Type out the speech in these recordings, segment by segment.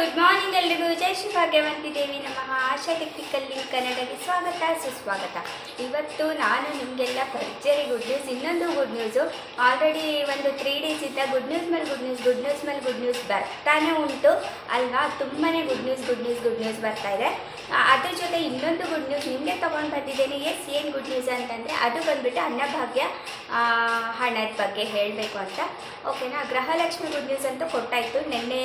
Good morning ಎಲ್ರಿಗೂ ಜೈ ಶ್ರೀ ಭಾಗ್ಯವಂತಿ ದೇವಿ ನಮಃ. ಆಶಾ ಟೆಕ್ನಿಕಲ್ಲಿ ಕನ್ನಡಕ್ಕೆ ಸ್ವಾಗತ, ಸುಸ್ವಾಗತ. ಇವತ್ತು ನಾನು ನಿಮಗೆಲ್ಲ ಭರ್ಜರಿ ಗುಡ್ ನ್ಯೂಸ್ ಇನ್ನೊಂದು ಗುಡ್ ನ್ಯೂಸು ಆಲ್ರೆಡಿ ಒಂದು ತ್ರೀ ಡೇಸ್ ಇಂದ ಗುಡ್ ನ್ಯೂಸ್ ಮೇಲೆ ಗುಡ್ ನ್ಯೂಸ್ ಗುಡ್ ನ್ಯೂಸ್ ಮೇಲೆ ಗುಡ್ ನ್ಯೂಸ್ ಬರ್ತಾನೆ ಉಂಟು. ಅಲ್ವಾ? ತುಂಬಾ good news good news good news ಬರ್ತಾ ಇದೆ. ಅದ್ರ ಜೊತೆ ಇನ್ನೊಂದು ಗುಡ್ ನ್ಯೂಸ್ ನಿಮಗೆ ತೊಗೊಂಡು ಬಂದಿದ್ದೇನೆ. ಎಸ್ ಏನು ಗುಡ್ ನ್ಯೂಸ್ ಅಂತಂದರೆ ಅದು ಬಂದುಬಿಟ್ಟು ಅನ್ನಭಾಗ್ಯ ಹಣದ ಬಗ್ಗೆ ಹೇಳಬೇಕು ಅಂತ. ಓಕೆನಾ ಗೃಹಲಕ್ಷ್ಮಿ ಗುಡ್ ನ್ಯೂಸ್ ಅಂತೂ ಕೊಟ್ಟಾಯಿತು. ನಿನ್ನೆ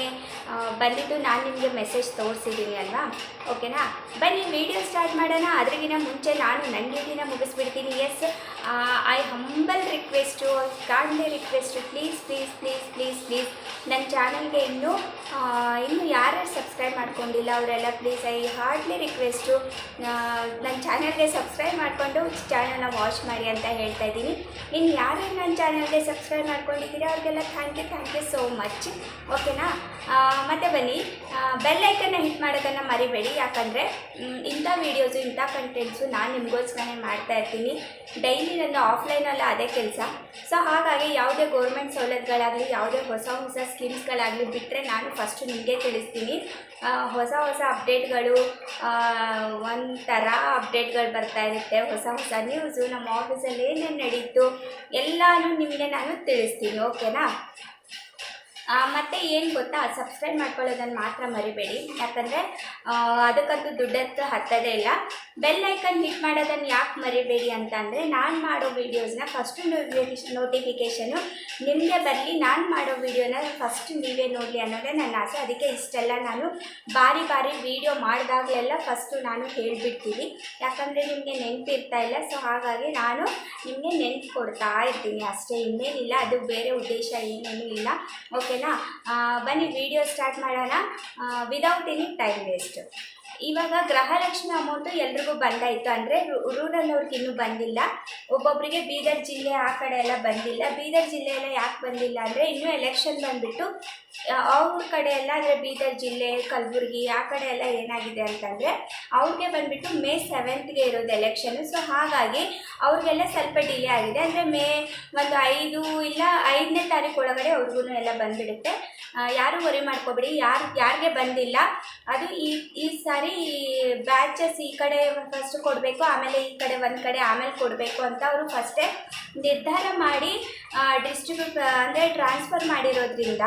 ಬಂದಿದ್ದು ನಾನು ನಿಮಗೆ ಮೆಸೇಜ್ ತೋರಿಸಿದ್ದೀನಿ ಅಲ್ವಾ? ಓಕೆನಾ ಬನ್ನಿ ವಿಡಿಯೋ ಸ್ಟಾರ್ಟ್ ಮಾಡೋಣ. ಅದ್ರಿಗಿನ ಮುಂಚೆ ನಾನು ನನ್ನ ಡ್ಯೂಟಿನ ಮುಗಿಸ್ಬಿಡ್ತೀನಿ. Yes I humble request kindly request please please please please please ನನ್ನ ಚಾನಲ್ಗೆ ಇನ್ನೂ ಇನ್ನೂ ಯಾರ್ಯಾರು ಸಬ್ಸ್ಕ್ರೈಬ್ ಮಾಡ್ಕೊಂಡಿಲ್ಲ, ಅವರೆಲ್ಲ ಪ್ಲೀಸ್ ಐ ಹಾರ್ಡ್ಲಿ ರಿಕ್ವೆಸ್ಟು ನನ್ನ ಚಾನಲ್ಗೆ ಸಬ್ಸ್ಕ್ರೈಬ್ ಮಾಡಿಕೊಂಡು ಚಾನಲ್ನ ವಾಚ್ ಮಾಡಿ ಅಂತ ಹೇಳ್ತಾ ಇದ್ದೀನಿ. ಇನ್ನು ಯಾರ್ಯಾರು ನನ್ನ ಚಾನಲ್ಗೆ ಸಬ್ಸ್ಕ್ರೈಬ್ ಮಾಡ್ಕೊಂಡಿದ್ದೀರಾ, ಅವ್ರಿಗೆಲ್ಲ thank you thank you so much ಓಕೆನಾ ಮತ್ತೆ ಬನ್ನಿ. ಬೆಲ್ ಹಿಟ್ ಮಾಡೋದನ್ನು ಮರಿಬೇಡಿ. ಯಾಕಂದರೆ ಇಂಥ ವೀಡಿಯೋಸು ಇಂಥ ಕಂಟೆಂಟ್ಸು ನಾನು ನಿಮಗೋಸ್ಕರನೇ ಮಾಡ್ತಾ ಇರ್ತೀನಿ. ಡೈಲಿ ನನ್ನ ಆಫ್ಲೈನಲ್ಲಿ ಅದೇ ಕೆಲಸ. ಸೊ ಹಾಗಾಗಿ ಯಾವುದೇ ಗೌರ್ಮೆಂಟ್ ಸವಲತ್ತುಗಳಾಗಲಿ, ಯಾವುದೇ ಹೊಸ ಹೊಸ ಸ್ಕೀಮ್ಸ್ಗಳಾಗಲಿ ಬಿಟ್ಟರೆ ನಾನು ಫಸ್ಟು ನಿಮಗೆ ತಿಳಿಸ್ತೀನಿ. ಹೊಸ ಹೊಸ ಅಪ್ಡೇಟ್ಗಳು ಒಂಥರ ಅಪ್ಡೇಟ್ಗಳು ಬರ್ತಾ ಇರುತ್ತೆ. ಹೊಸ ಹೊಸ ನ್ಯೂಸು ನಮ್ಮ ಆಫೀಸಲ್ಲಿ ಏನೇನು ನಡೀತು, ಎಲ್ಲನೂ ನಿಮಗೆ ನಾನು ತಿಳಿಸ್ತೀನಿ ಓಕೆನಾ ಮತ್ತೆ ಏನು ಗೊತ್ತಾ? ಸಬ್ಸ್ಕ್ರೈಬ್ ಮಾಡ್ಕೊಳ್ಳೋದನ್ನು ಮಾತ್ರ ಮರಿಬೇಡಿ. ಯಾಕಂದರೆ ಅದಕ್ಕಂತೂ ದುಡ್ಡಂತೂ ಹತ್ತದೇ ಇಲ್ಲ. ಬೆಲ್ ಐಕನ್ ಕ್ಲಿಕ್ ಮಾಡೋದನ್ನು ಯಾಕೆ ಮರಿಬೇಡಿ ಅಂತ ಅಂದರೆ ನಾನು ಮಾಡೋ ವೀಡಿಯೋಸ್ನ ಫಸ್ಟು ನೋಟಿಫಿಕೇಷನು ನಿಮಗೆ ಬರಲಿ, ನಾನು ಮಾಡೋ ವೀಡಿಯೋನ ಫಸ್ಟ್ ನೀವೇ ನೋಡಲಿ ಅನ್ನೋದೇ ನನ್ನ ಆಸೆ. ಅದಕ್ಕೆ ಇಷ್ಟೆಲ್ಲ ನಾನು ಬಾರಿ ಬಾರಿ ವೀಡಿಯೋ ಮಾಡಿದಾಗಲೆಲ್ಲ ಫಸ್ಟು ನಾನು ಹೇಳಿಬಿಡ್ತೀನಿ. ಯಾಕಂದರೆ ನಿಮಗೆ ನೆನಪಿರ್ತಾ ಇಲ್ಲ ಸೊ ಹಾಗಾಗಿ ನಾನು ನಿಮಗೆ ನೆನಪು ಕೊಡ್ತಾ ಇರ್ತೀನಿ ಅಷ್ಟೇ. ಇನ್ನೇನಿಲ್ಲ, ಅದು ಬೇರೆ ಉದ್ದೇಶ ಏನೇನೂ ಇಲ್ಲ. ಓಕೆನಾ ಬನ್ನಿ ವಿಡಿಯೋ ಸ್ಟಾರ್ಟ್ ಮಾಡೋಣ. ವಿದೌಟ್ ಎನಿ ಟೈಮ್ ವೇಸ್ಟ್ ಇವಾಗ ಗೃಹಲಕ್ಷ್ಮಿ ಅಮೌಂಟು ಎಲ್ರಿಗೂ ಬಂದಾಯಿತು ಅಂದರೆ ರೂರಲ್ ಅವ್ರಿಗೆ ಇನ್ನೂ ಬಂದಿಲ್ಲ. ಒಬ್ಬೊಬ್ಬರಿಗೆ ಬೀದರ್ ಜಿಲ್ಲೆ ಆ ಕಡೆ ಎಲ್ಲ ಬಂದಿಲ್ಲ. ಬೀದರ್ ಜಿಲ್ಲೆ ಎಲ್ಲ ಯಾಕೆ ಬಂದಿಲ್ಲ ಅಂದರೆ ಇನ್ನೂ ಎಲೆಕ್ಷನ್ ಬಂದುಬಿಟ್ಟು ಅವ್ರ ಕಡೆ ಎಲ್ಲ ಅಂದರೆ ಬೀದರ್ ಜಿಲ್ಲೆ, ಕಲಬುರಗಿ ಆ ಕಡೆ ಎಲ್ಲ ಏನಾಗಿದೆ ಅಂತಂದರೆ ಅವ್ರಿಗೆ ಬಂದುಬಿಟ್ಟು ಮೇ ಸೆವೆಂತ್ಗೆ ಇರೋದು ಎಲೆಕ್ಷನ್ ಸೊ ಹಾಗಾಗಿ ಅವ್ರಿಗೆಲ್ಲ ಸ್ವಲ್ಪ ಡಿಲೇ ಆಗಿದೆ. ಅಂದರೆ ಮೇ ಒಂದು ಐದು ಇಲ್ಲ ಐದನೇ ತಾರೀಕು ಒಳಗಡೆ ಅವ್ರಿಗೂ ಎಲ್ಲ ಬಂದುಬಿಡುತ್ತೆ. ಯಾರು ವರಿ ಮಾಡ್ಕೋಬೇಡಿ. ಯಾರು, ಯಾರಿಗೆ ಬಂದಿಲ್ಲ, ಅದು ಈ ಈ ಸಾರಿ ಬ್ಯಾಚಸ್ ಈ ಕಡೆ ಫಸ್ಟ್ ಕೊಡಬೇಕು, ಆಮೇಲೆ ಈ ಕಡೆ ಒಂದು ಕಡೆ, ಆಮೇಲೆ ಕೊಡಬೇಕು ಅಂತ ಅವರು ಫಸ್ಟೇ ನಿರ್ಧಾರ ಮಾಡಿ ಡಿಸ್ಟ್ರಿಬ್ಯೂಟ್ ಅಂದರೆ ಟ್ರಾನ್ಸ್ಫರ್ ಮಾಡಿರೋದ್ರಿಂದ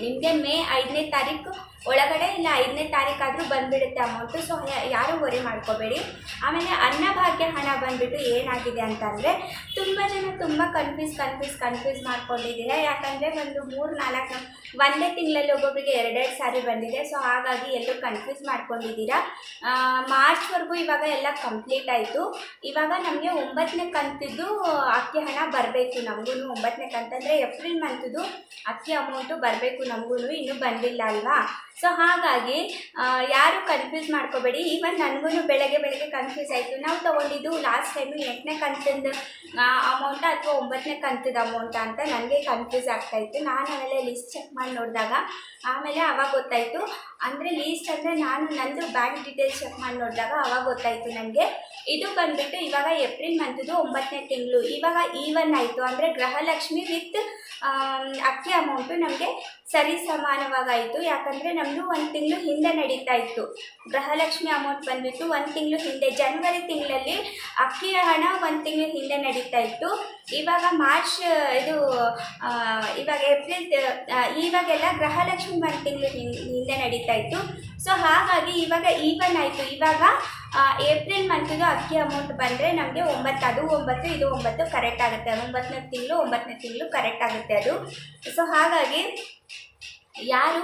ನಿಮಗೆ ಮೇ ಐದನೇ ತಾರೀಕು ಒಳಗಡೆ ಇಲ್ಲ ಐದನೇ ತಾರೀಕಾದರೂ ಬಂದುಬಿಡುತ್ತೆ ಅಮೌಂಟು ಸೊ ಯಾರೂ ವರಿ ಮಾಡ್ಕೋಬೇಡಿ. ಆಮೇಲೆ ಅನ್ನಭಾಗ್ಯ ಹಣ ಬಂದುಬಿಟ್ಟು ಏನಾಗಿದೆ ಅಂತಂದರೆ, ತುಂಬ ಜನ ತುಂಬ ಕನ್ಫ್ಯೂಸ್ ಕನ್ಫ್ಯೂಸ್ ಕನ್ಫ್ಯೂಸ್ ಮಾಡ್ಕೊಂಡಿದ್ದೀರಾ. ಯಾಕಂದರೆ ಒಂದು ಮೂರು ನಾಲ್ಕು ಒಂದೇ ತಿಂಗಳಲ್ಲಿ ಒಬ್ಬೊಬ್ಬರಿಗೆ ಎರಡೆರಡು ಸಾರಿ ಬಂದಿದೆ. ಸೊ ಹಾಗಾಗಿ ಎಲ್ಲರೂ ಕನ್ಫ್ಯೂಸ್ ಮಾಡ್ಕೊಂಡಿದ್ದೀರಾ. ಮಾರ್ಚ್ವರೆಗೂ ಇವಾಗ ಎಲ್ಲ ಕಂಪ್ಲೀಟ್ ಆಯಿತು. ಇವಾಗ ನಮಗೆ ಒಂಬತ್ತನೇ ಕಂತಿದ್ದು ಅಕ್ಕಿ ಹಣ ಬರಬೇಕು ನಮಗೂ ಒಂಬತ್ತನೇ ಕಂತಂದರೆ ಏಪ್ರಿಲ್ ಮಂತದ್ದು ಅಕ್ಕಿ ಅಮೌಂಟು ಬರಬೇಕು ನಮಗೂ ಇನ್ನೂ ಬಂದಿಲ್ಲ ಅಲ್ವಾ? ಸೊ ಹಾಗಾಗಿ ಯಾರು ಕನ್ಫ್ಯೂಸ್ ಮಾಡ್ಕೋಬೇಡಿ. ಈವನ್ ನನಗೂ ಬೆಳಗ್ಗೆ ಬೆಳಗ್ಗೆ ಕನ್ಫ್ಯೂಸ್ ಆಯಿತು. ನಾವು ತೊಗೊಂಡಿದ್ದು ಲಾಸ್ಟ್ ಟೈಮು ಎಂಟನೇ ಕಂತಿಂದು ಅಮೌಂಟ ಅಥವಾ ಒಂಬತ್ತನೇ ಕಂತದ ಅಮೌಂಟ ಅಂತ ನನಗೆ ಕನ್ಫ್ಯೂಸ್ ಆಗ್ತಾಯಿತ್ತು ನಾನು ಆಮೇಲೆ ಲಿಸ್ಟ್ ಚೆಕ್ ಮಾಡಿ ನೋಡಿದಾಗ, ಆಮೇಲೆ ಅವಾಗ ಗೊತ್ತಾಯಿತು. ಅಂದರೆ ಲೀಸ್ಟ್ ಅಂದರೆ ನಾನು ನಂದು ಬ್ಯಾಂಕ್ ಡೀಟೇಲ್ಸ್ ಚೆಕ್ ಮಾಡಿ ನೋಡಿದಾಗ ಅವಾಗ ಗೊತ್ತಾಯಿತು ನನಗೆ ಇದು ಬಂದ್ಬಿಟ್ಟು ಇವಾಗ ಏಪ್ರಿಲ್ ಮಂತ್ದು ಒಂಬತ್ತನೇ ತಿಂಗಳು. ಇವಾಗ ಈವನ್ ಆಯಿತು. ಅಂದರೆ ಗೃಹಲಕ್ಷ್ಮಿ ವಿತ್ ಅಕ್ಕಿ ಅಮೌಂಟು ನಮಗೆ ಸರಿ ಸಮಾನವಾಗಾಯಿತು. ಯಾಕಂದರೆ ನಮ್ಮದು ಒಂದು ತಿಂಗಳು ಹಿಂದೆ ನಡೀತಾ ಇತ್ತು. ಗೃಹಲಕ್ಷ್ಮಿ ಅಮೌಂಟ್ ಬಂದ್ಬಿಟ್ಟು ಒಂದು ತಿಂಗಳು ಹಿಂದೆ ಜನವರಿ ತಿಂಗಳಲ್ಲಿ ಅಕ್ಕಿಯ ಹಣ ಒಂದು ತಿಂಗಳು ಹಿಂದೆ ನಡೀತಾ ಇತ್ತು. ಇವಾಗ ಮಾರ್ಚ್ ಇದು ಇವಾಗ ಏಪ್ರಿಲ್ ಇವಾಗೆಲ್ಲ ಗೃಹಲಕ್ಷ್ಮಿ ಒಂದು ತಿಂಗಳು ಹಿಂದೆ ನಡೀತಾ ಇತ್ತು. ಸೊ ಹಾಗಾಗಿ ಇವಾಗ ಈವನ್ ಆಯಿತು. ಇವಾಗ ಏಪ್ರಿಲ್ ಮಂತಿದು ಅಕ್ಕಿ ಅಮೌಂಟ್ ಬಂದರೆ ನಮಗೆ ಒಂಬತ್ತು, ಅದು ಒಂಬತ್ತು, ಇದು ಒಂಬತ್ತು ಕರೆಕ್ಟ್ ಆಗುತ್ತೆ. ಒಂಬತ್ತನೇ ತಿಂಗಳು ಒಂಬತ್ತನೇ ತಿಂಗಳು ಕರೆಕ್ಟ್ ಆಗುತ್ತೆ ಅದು. ಸೊ ಹಾಗಾಗಿ ಯಾರು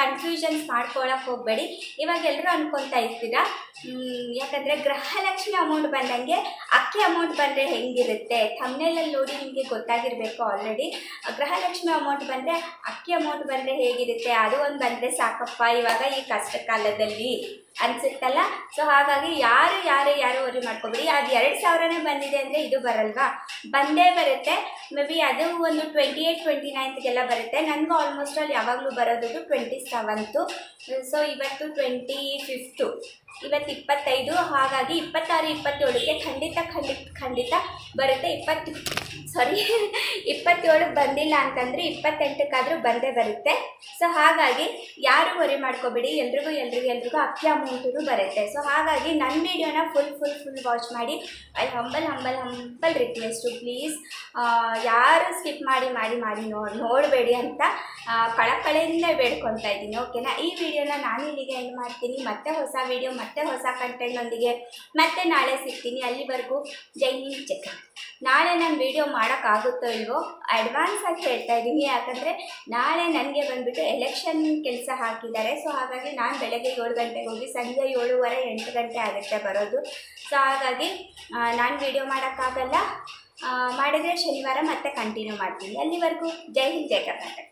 ಕನ್ಫ್ಯೂಷನ್ಸ್ ಮಾಡ್ಕೊಳಕ್ಕೆ ಹೋಗಬೇಡಿ. ಇವಾಗ ಎಲ್ಲರೂ ಅನ್ಕೊತಾ ಇರ್ತೀರಾ? ಯಾಕಂದರೆ ಗೃಹಲಕ್ಷ್ಮಿ ಅಮೌಂಟ್ ಬಂದಂಗೆ ಅಕ್ಕಿ ಅಮೌಂಟ್ ಬಂದರೆ ಹೆಂಗಿರುತ್ತೆ? ತಮ್ಮನೇಲಲ್ಲಿ ನೋಡಿ ನಿಮಗೆ ಗೊತ್ತಾಗಿರಬೇಕು ಆಲ್ರೆಡಿ ಗೃಹಲಕ್ಷ್ಮಿ ಅಮೌಂಟ್ ಬಂದರೆ ಅಕ್ಕಿ ಅಮೌಂಟ್ ಬಂದರೆ ಹೇಗಿರುತ್ತೆ? ಅದು ಒಂದು ಬಂದರೆ ಸಾಕಪ್ಪ ಇವಾಗ ಈ ಕಷ್ಟ ಕಾಲದಲ್ಲಿ ಅನ್ಸುತ್ತಲ್ಲ? ಸೊ ಹಾಗಾಗಿ ಯಾರು ಯಾರು ಯಾರು ವರಿ ಮಾಡ್ಕೊಬೇಡಿ. ಅದು ಎರಡು ಸಾವಿರನೇ ಬಂದಿದೆ ಅಂದರೆ ಇದು ಬರಲ್ವಾ? ಬಂದೇ ಬರುತ್ತೆ. ಮೇ ಬಿ ಅದು ಒಂದು ಟ್ವೆಂಟಿ ಏಯ್ಟ್ ಟ್ವೆಂಟಿ ನೈನ್ತ್ಗೆಲ್ಲ ಬರುತ್ತೆ. ನನಗೂ ಆಲ್ಮೋಸ್ಟ್ ಅಲ್ಲಿ ಯಾವಾಗಲೂ ಬರೋದು ಟ್ವೆಂಟಿ ಸೆವೆಂತು ಸೊ ಇವತ್ತು ಟ್ವೆಂಟಿ ಫಿಫ್ತು ಇವತ್ತು ಇಪ್ಪತ್ತೈದು, ಹಾಗಾಗಿ ಇಪ್ಪತ್ತಾರು, ಇಪ್ಪತ್ತೇಳಕ್ಕೆ ಖಂಡಿತ ಖಂಡಿತ ಖಂಡಿತ ಬರುತ್ತೆ. ಇಪ್ಪತ್ತು ಸಾರಿ ಇಪ್ಪತ್ತೇಳು ಬಂದಿಲ್ಲ ಅಂತಂದರೆ ಇಪ್ಪತ್ತೆಂಟಕ್ಕಾದರೂ ಬಂದೇ ಬರುತ್ತೆ. ಸೊ ಹಾಗಾಗಿ ಯಾರು ವರಿ ಮಾಡ್ಕೋಬೇಡಿ. ಎಲ್ರಿಗೂ ಎಲ್ರಿಗೂ ಎಲ್ರಿಗೂ ಅಕ್ಕಿ ಅಮೌಂಟು ಬರುತ್ತೆ. ಸೊ ಹಾಗಾಗಿ ನನ್ನ ವೀಡಿಯೋನ ಫುಲ್ ಫುಲ್ ಫುಲ್ ವಾಚ್ ಮಾಡಿ. I humble humble humble request please ಯಾರು ಸ್ಕಿಪ್ ಮಾಡಿ ಮಾಡಿ ಮಾಡಿ ನೋಡಿ ನೋಡಬೇಡಿ ಅಂತ ಕಳಕಳಿಯಿಂದ ಬೇಡ್ಕೊತಾ ಇದ್ದೀನಿ. ಓಕೆನಾ ಈ ವಿಡಿಯೋನ ನಾನು ಇಲ್ಲಿಗೆ ಎಂಡ್ ಮಾಡ್ತೀನಿ. ಮತ್ತೆ ಹೊಸ ವಿಡಿಯೋ ಮತ್ತೆ ಹೊಸ ಕಂಟೆಂಟ್ನೊಂದಿಗೆ ಮತ್ತೆ ನಾಳೆ ಸಿಗ್ತೀನಿ. ಅಲ್ಲಿವರೆಗೂ ಜೈ ಹಿಂದ್. ಚೆಕ್ ನಾಳೆ ನಾನು ವಿಡಿಯೋ ಮಾಡೋಕ್ಕಾಗುತ್ತೋ ಇಲ್ವೋ ಅಡ್ವಾನ್ಸ್ ಆಗಿ ಹೇಳ್ತಾ ಇದ್ದೀನಿ. ಯಾಕಂದರೆ ನಾಳೆ ನನಗೆ ಬಂದುಬಿಟ್ಟು ಎಲೆಕ್ಷನ್ ಕೆಲಸ ಹಾಕಿದ್ದಾರೆ. ಸೊ ಹಾಗಾಗಿ ನಾನು ಬೆಳಗ್ಗೆ ಏಳು ಗಂಟೆಗೆ ಹೋಗಿ ಸಂಜೆ ಏಳುವರೆ ಎಂಟು ಗಂಟೆ ಆಗುತ್ತೆ ಬರೋದು. ಸೊ ಹಾಗಾಗಿ ನಾನು ವಿಡಿಯೋ ಮಾಡೋಕ್ಕಾಗಲ್ಲ. ಮಾಡಿದರೆ ಶನಿವಾರ ಮತ್ತೆ ಕಂಟಿನ್ಯೂ ಮಾಡ್ತೀನಿ. ಅಲ್ಲಿವರೆಗೂ ಜೈ ಹಿಂದ್, ಜೈ ಕರ್ನಾಟಕ.